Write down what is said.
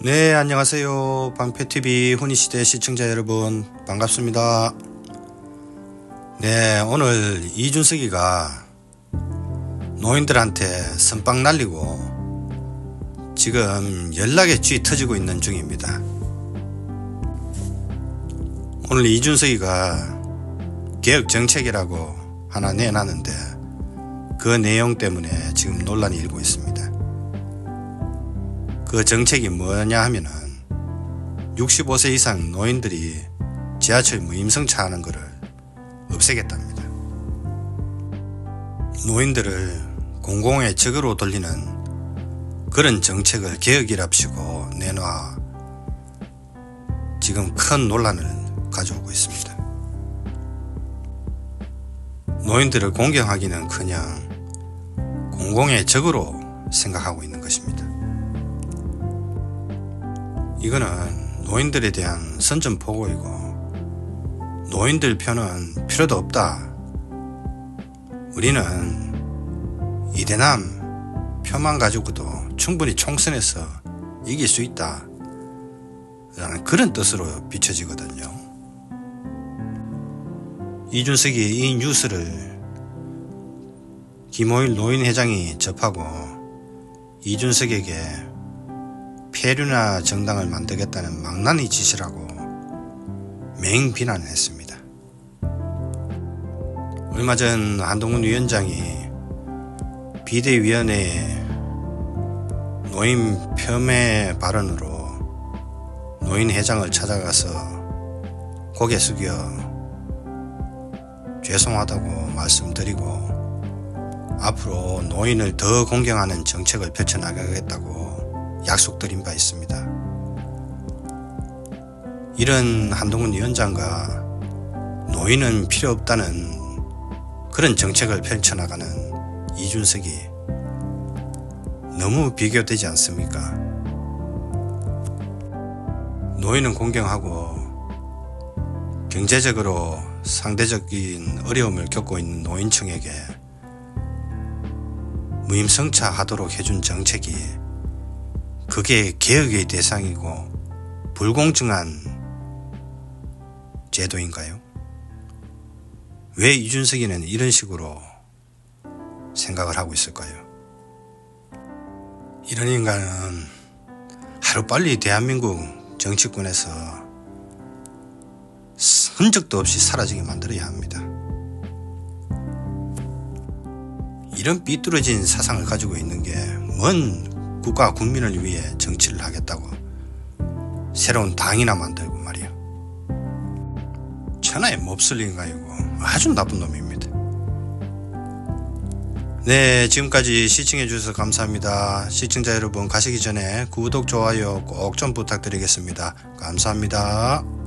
네, 안녕하세요. 방패TV 훈이시대 시청자 여러분, 반갑습니다. 네, 오늘 이준석이가 노인들한테 선빵 날리고 지금 연락에 쥐 터지고 있는 중입니다. 오늘 이준석이가 개혁 정책이라고 하나 내놨는데 그 내용 때문에 지금 논란이 일고 있습니다. 그 정책이 뭐냐 하면은 65세 이상 노인들이 지하철 무임승차 하는 것을 없애겠답니다. 노인들을 공공의 적으로 돌리는 그런 정책을 개혁이랍시고 내놔 지금 큰 논란을 가져오고 있습니다. 노인들을 공경하기는 그냥 공공의 적으로 생각하고 있는 것입니다. 이거는 노인들에 대한 선전포고이고 노인들 편은 필요도 없다. 우리는 이대남 표만 가지고도 충분히 총선에서 이길 수 있다. 라는 그런 뜻으로 비춰지거든요. 이준석이 이 뉴스를 김호일 노인회장이 접하고 이준석에게 폐륜화 정당을 만들겠다는 망나니 짓이라고 맹 비난했습니다. 얼마 전 한동훈 위원장이 비대위원회 노인 폄훼 발언으로 노인 회장을 찾아가서 고개 숙여 죄송하다고 말씀드리고 앞으로 노인을 더 공경하는 정책을 펼쳐나가겠다고 약속드린 바 있습니다. 이런 한동훈 위원장과 노인은 필요 없다는 그런 정책을 펼쳐나가는 이준석이 너무 비교되지 않습니까? 노인은 공경하고 경제적으로 상대적인 어려움을 겪고 있는 노인층에게 무임승차 하도록 해준 정책이 그게 개혁의 대상이고 불공정한 제도인가요? 왜 이준석이는 이런 식으로 생각을 하고 있을까요? 이런 인간은 하루빨리 대한민국 정치권에서 흔적도 없이 사라지게 만들어야 합니다. 이런 삐뚤어진 사상을 가지고 있는 게뭔 국가 국민을 위해 정치를 하겠다고 새로운 당이나 만들고 말이야. 천하의 몹쓸 인간이고 아주 나쁜 놈입니다. 네, 지금까지 시청해 주셔서 감사합니다. 시청자 여러분 가시기 전에 구독, 좋아요 꼭 좀 부탁드리겠습니다. 감사합니다.